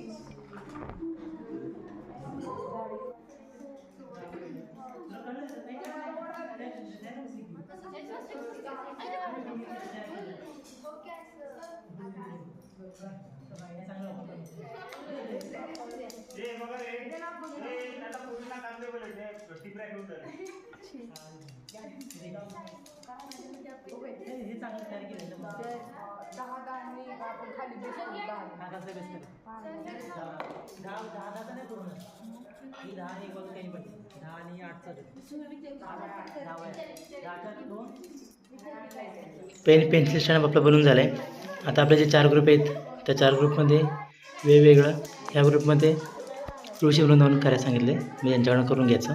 हे चांगलं तयार केलं दहा दहानी आपण खाली बसून दहा. दहा दहा दहाचा नाही पूर्ण. ही दहा आणि एक बाजू काही पाहिजे दहा आणि आठचं दहा वया दहाच्या दोन पेन पेन्सिल स्टँड आपलं बनवून झालं आहे आता आपले जे चार ग्रुप आहेत त्या चार ग्रुपमध्ये वेगवेगळं. ह्या ग्रुपमध्ये कृषी वृंदावन करायला सांगितले मी यांच्याकडून करून घ्यायचं.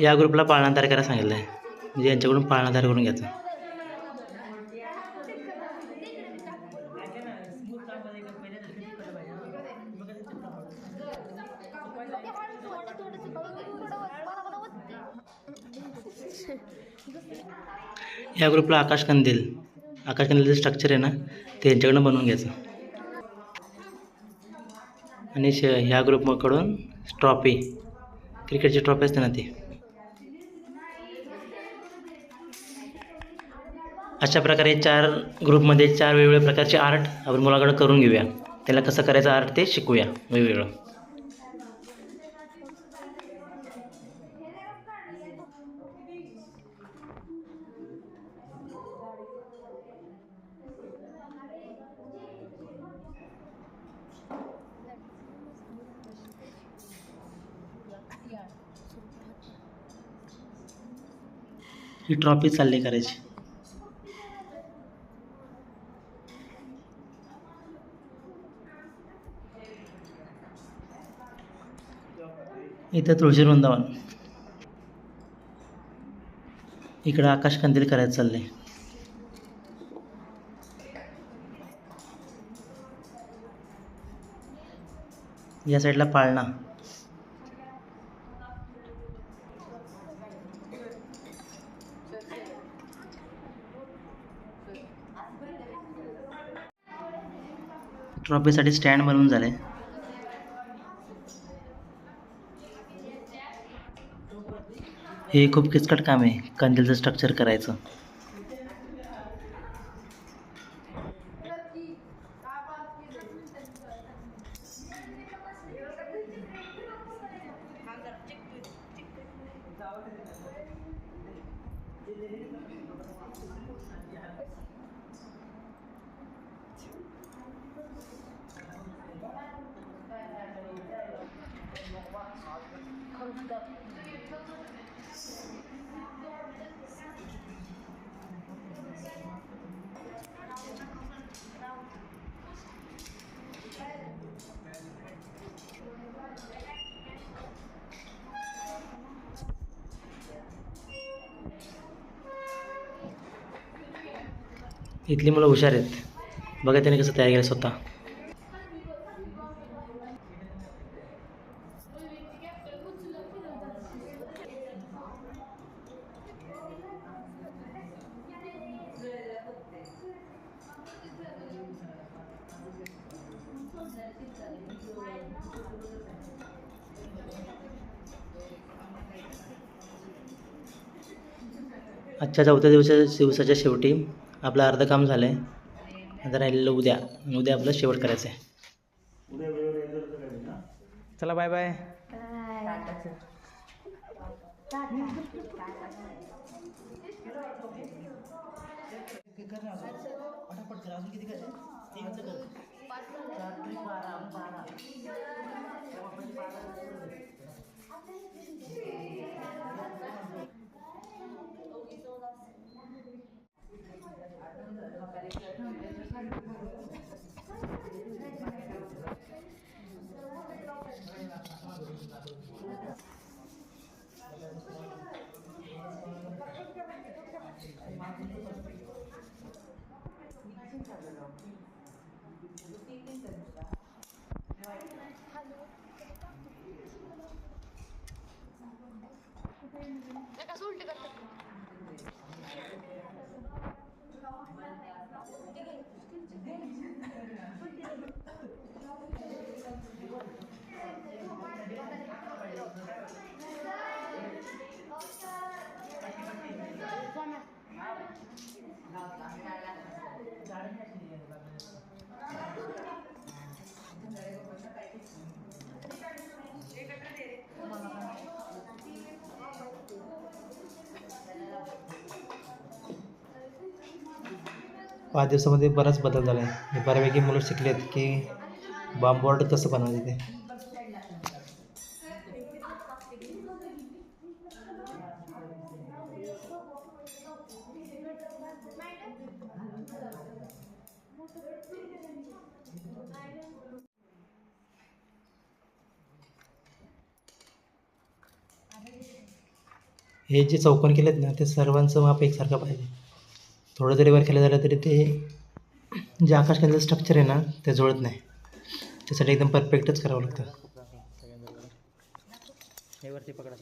या ग्रुपला पाळणा तयार करायला सांगितलं आहे म्हणजे यांच्याकडून पाळणा तयार करून घ्यायचं. या ग्रुपला आकाश कंदील. आकाश कंदीलचं स्ट्रक्चर आहे ना ते यांच्याकडनं बनवून घ्यायचं. आणि श ह्या ग्रुपकडून ट्रॉफी क्रिकेटची ट्रॉफी असते ना ती. अशा प्रकारे चार ग्रुपमध्ये चार वेगवेगळ्या प्रकारचे आर्ट आपण मुलाकडं करून घेऊया. त्याला कसं करायचं आर्ट ते शिकूया वेगवेगळं. ही ट्रॉफी चालली करायची. इथं तुळशी वृंदावन. इकडं आकाश कंदील करायचं चाललंय. या साईडला पाळणा. ट्रॉफीसाठी स्टँड बनवून झाले हे खूप किचकट काम आहे. कंदीलचं स्ट्रक्चर करायचं. इथली मुलं हुशार आहेत. बघा त्याने कसं तयार केलं स्वतः. आजच्या चौथ्या दिवसाच्या दिवसाच्या शेवटी आपलं अर्धं काम झालं आहे आता राहिलेलं उद्या. उद्या आपलं शेवट करायचं आहे चला बाय बाय 됩니다. 약간 서울대 같은 나 पाच दिवसामध्ये बराच बदल झाला आहे म्हणजे बऱ्यापैकी मुलं शिकलेत की बॉम्बॉर्ड कसं बनवायचं ते? हे जे चौकोन केलेत ना ते सर्वांचं माप एकसारखं पाहिजे. थोडं जरी वर केलं झालं तरी ते जे आकाशकंदीचं स्ट्रक्चर आहे ना ते जुळत नाही. त्यासाठी एकदम परफेक्टच करावं लागतं. हे वरती पकडा.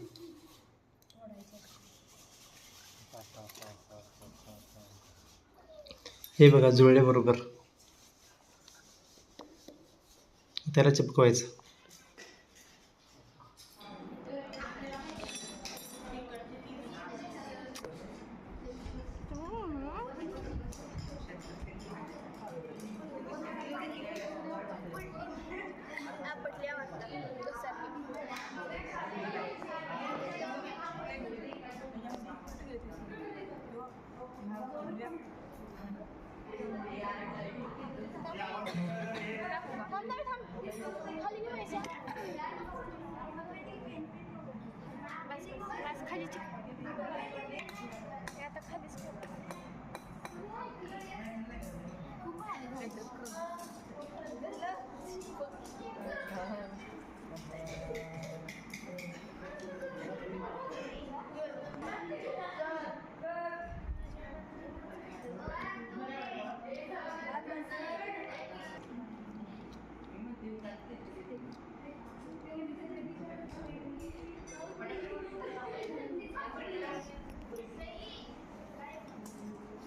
हे बघा जुळले बरोबर त्याला चिपकवायचं. खाली आता खालीच खूप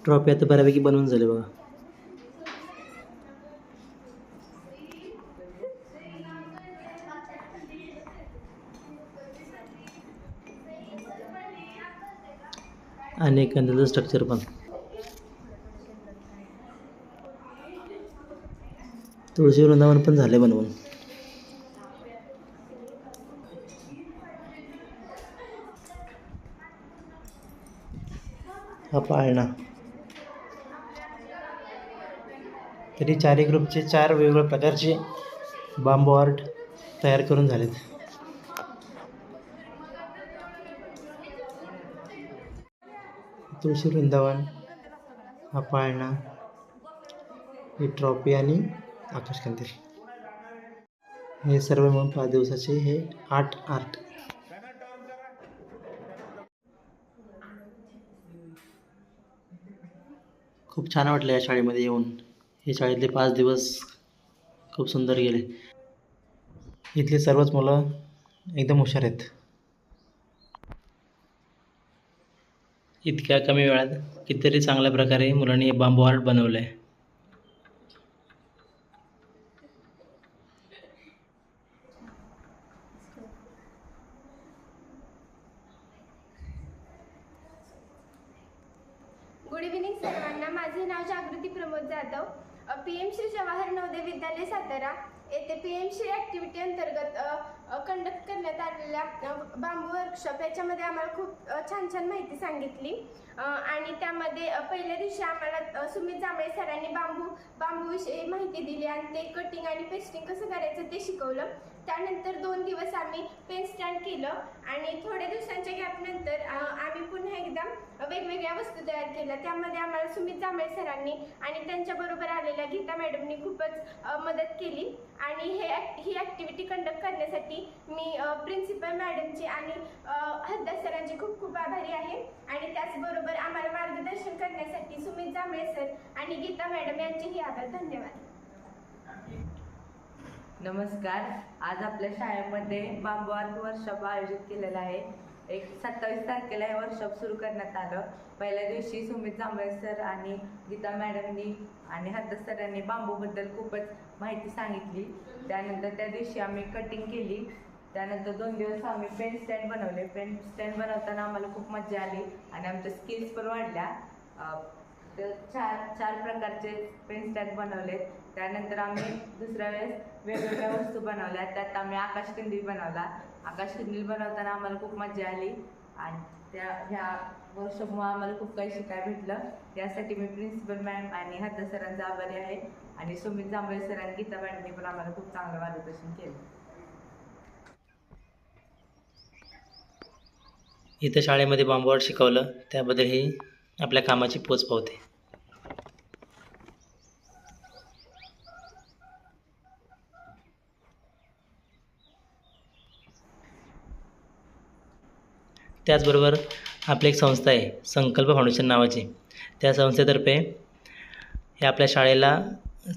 ट्रॉफी आता बऱ्यापैकी बनवून झाले बघा. आणि एखाद्याचं स्ट्रक्चर पण. तुळशी वृंदावन पण झाले बनवून. हा पाळणा. तरी चारही ग्रुपचे चार वेगवेगळ्या प्रकारचे बांबू आर्ट तयार करून झालेत. तुळशी वृंदावन हा पाळणा ही ट्रॉफी आणि आकाशकंदील हे सर्व मिळून पाच दिवसाचे हे आर्ट आर्ट. खूप छान वाटलं या शाळेमध्ये येऊन. हे शाळेतले पाच दिवस खूप सुंदर गेले. इथली सर्वच मुलं एकदम हुशार आहेत. इतक्या कमी वेळात कितीतरी चांगल्या प्रकारे मुलांनी हे बांबू आर्ट बनवलं आहे पी एम श्री जवाहर नवोदय विद्यालय सातारा. येथे पी एम श्री ॲक्टिव्हिटी अंतर्गत कंडक्ट करण्यात आलेल्या बांबू वर्कशॉप याच्यामध्ये आम्हाला खूप छान छान माहिती सांगितली. आणि त्यामध्ये पहिल्या दिवशी आम्हाला सुमित जांभळे सरांनी बांबू बांबूविषयी माहिती दिली आणि ते कटिंग आणि पेस्टिंग कसं करायचं ते शिकवलं. त्यानंतर दोन दिवस आम्ही पेन स्टँड केलं आणि थोड्या दिवसांच्या वेगवेगळ्या वस्तू तयार केल्या. त्यामध्ये आम्हाला सुमित जांभळे सरांनी आणि त्यांच्याबरोबर आलेल्या गीता मॅडमनी खूपच मदत केली. आणि हे ॲक्ट ही ॲक्टिव्हिटी कंडक्ट करण्यासाठी मी प्रिन्सिपल मॅडमची आणि हद्दा सरांची खूप खूप आभारी आहे. आणि त्याचबरोबर आम्हाला मार्गदर्शन करण्यासाठी सुमित जांभळे सर आणि गीता मॅडम यांचेही आभार. धन्यवाद. नमस्कार. आज आपल्या शाळेमध्ये बांबू आर्ट वर्कशॉप आयोजित केलेला आहे. एक सत्तावीस तारखेला हे वर्कशॉप सुरू करण्यात आलं. पहिल्या दिवशी सुमित जांभळे सर आणि गीता मॅडमनी आणि हद्दस सरांनी बांबूबद्दल खूपच माहिती सांगितली. त्यानंतर त्या दिवशी आम्ही कटिंग केली. त्यानंतर दोन दिवस आम्ही पेन स्टँड बनवले. पेन स्टँड बनवताना आम्हाला खूप मजा आली आणि आमच्या स्किल्स पण वाढल्या. तर चार चार प्रकारचे पेन स्टँड बनवले. त्यानंतर आम्ही दुसऱ्या वेळेस वेगवेगळ्या वस्तू बनवल्या. त्यात आम्ही आकाशकंदील बनवला. आकाशकंदील बनवताना आम्हाला खूप मजा आली. आणि त्या ह्या वर्कशॉपमुळे आम्हाला खूप काही शिकायला भेटलं. यासाठी मी प्रिन्सिपल मॅम आणि हद्द सरांचा आभारी आहे. आणि सुमित जांभळे सर आणि गीता मॅडमनी पण आम्हाला खूप चांगलं मार्गदर्शन केलं. इथं शाळेमध्ये बांबू शिकवलं त्याबद्दल ही आपल्या कामाची पोच पावते. त्याचबरोबर आपली एक संस्था आहे संकल्प फाउंडेशन नावाची. त्या संस्थेतर्फे हे आपल्या शाळेला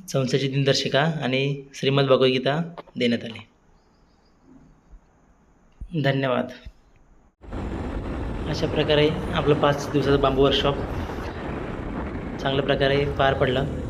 संस्थेची दिनदर्शिका आणि श्रीमद भगवद्गीता देण्यात आली. धन्यवाद. अशा प्रकारे आपलं पाच दिवसाचं बांबू वर्कशॉप चांगल्या प्रकारे पार पडलं.